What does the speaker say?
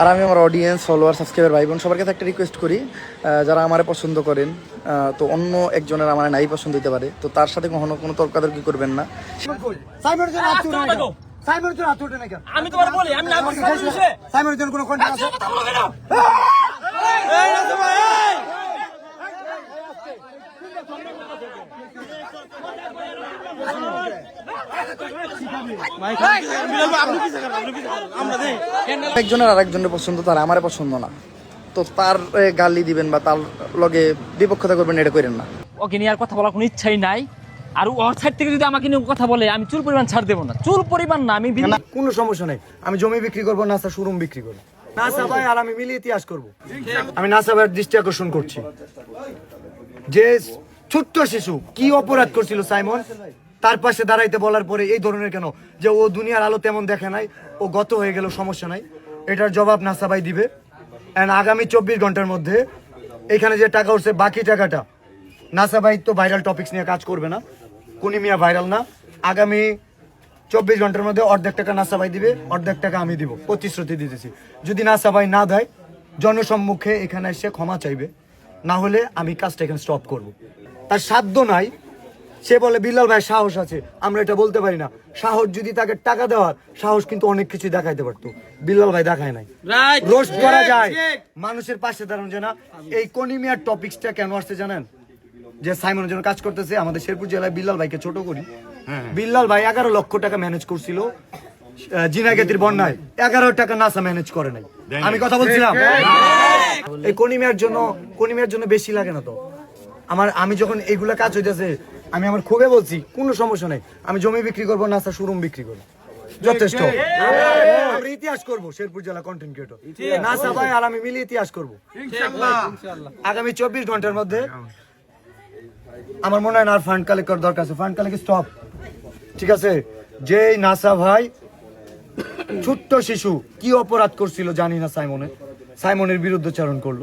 আর আমি আমার audience follower subscriber ভাই বোন সবার কাছে একটা রিকোয়েস্ট করি যারা আমারে পছন্দ করেন তো অন্য একজনের আমার নাই পছন্দ হতে পারে তো তার সাথে কখনো কোনো তর্কাতর্কি করবেন না। সাইমনের জন্য তুলে আচ্ছা, না কেন? সাইমনের জন্য হাত তুলে না কেন? আমি তোমার বলি আমি না আমাকে করছি খাইছে? বিষয়ে। সাইমনের জন্য কোনো কন্ট্যাক্ট আছে? কথা বলো কেন? একজনের আর একজনের পছন্দ তার আমারে পছন্দ না। তো তার গালি দিবেন বা তার লগে বিপক্ষতা করবেন এটা করেন না। ওকে নিয়ে আর কথা বলার কোনো ইচ্ছাই নাই। আর ওর সাইড থেকে যদি আমাকে নিয়ে কথা বলে আমি চুল পরিমাণ ছাড় দেবো না। চুল পরিমাণ না আমি কোনো সমস্যা নেই। আমি জমি বিক্রি করব নাসা শোরুম বিক্রি করব। নাসা ভাই আর আমি মিলিয়ে ইতিহাস করব। আমি নাসা ভাইয়ের দৃষ্টি আকর্ষণ করছি। যে ছোট্ট শিশু, কি অপরাধ করছিল সাইমন? তার পাশে দাঁড়াইতে বলার পরে এই ধরনের কেন? যে ও দুনিয়ার আলো তেমন দেখে নাই, ও গত হয়ে গেল, সমস্যা নাই। এটার জবাব নাসা ভাই দিবে। এন্ড আগামী চব্বিশ ঘণ্টার মধ্যে এখানে যে টাকা উঠছে, বাকি টাকাটা, নাসা ভাই তো ভাইরাল টপিক্স নিয়ে কাজ করবে না। কুনি মিয়া ভাইরাল না। আগামী চব্বিশ ঘণ্টার মধ্যে অর্ধেক টাকা নাসা ভাই দিবে, অর্ধেক টাকা আমি দিব। প্রতিশ্রুতি দিতেছি। যদি নাসা ভাই না দেয়, জনসম্মুখে এখানে এসে ক্ষমা চাইবে। না হলে আমি কাজটা এখানে স্টপ করব। তার সাধ্য নাই। সে বলে বিল্লাল ভাই সাহস আছে। আমরা এটা বলতে পারি না। সাহস যদি তাকে টাকা দেওয়ার সাহস কিন্তু অনেক কিছু দেখাইতে পারতো। বিল্লাল ভাই দেখায় নাই। রোস্ট করা যায়। মানুষের পাশে দাঁড়ানো যায় না। এই কনিমিয়ার টপিকসটা কেন আসছে জানেন? যে সাইমনের জন্য কাজ করতেছে আমাদের শেরপুর জেলায় বিল্লাল ভাইকে ছোট করি। বিল্লাল ভাই এগারো লক্ষ টাকা ম্যানেজ করছিল জিনাগেতির বন্যায়। এগারো টাকা নাসা ম্যানেজ করে নাই। আমি কথা বলছিলাম। এই কনিমিয়ার জন্য কনিমিয়ার জন্য বেশি লাগে না তো। আমার আমি যখন এইগুলা কাজ হইতেছে আমি আমার খুবই বলছি কোনো সমস্যা নেই। আমি জমি বিক্রি করব নাসা শোরুম বিক্রি করব। যথেষ্ট। আমরা ইতিহাস করব শেরপুর জেলা কন্টেন্ট ক্রিয়েটর নাসা ভাই আর আমি মিলে ইতিহাস করব। আগামী চব্বিশ ঘণ্টার মধ্যে আমার মনে হয় না আর ফান্ড কালেক্ট করার দরকার আছে। ফান্ড কালেক্ট স্টপ ঠিক আছে? যে নাসা ভাই ছোট্ট শিশু কি অপরাধ করছিল জানি না সাইমনে। সাইমনের বিরুদ্ধে চারণ করল।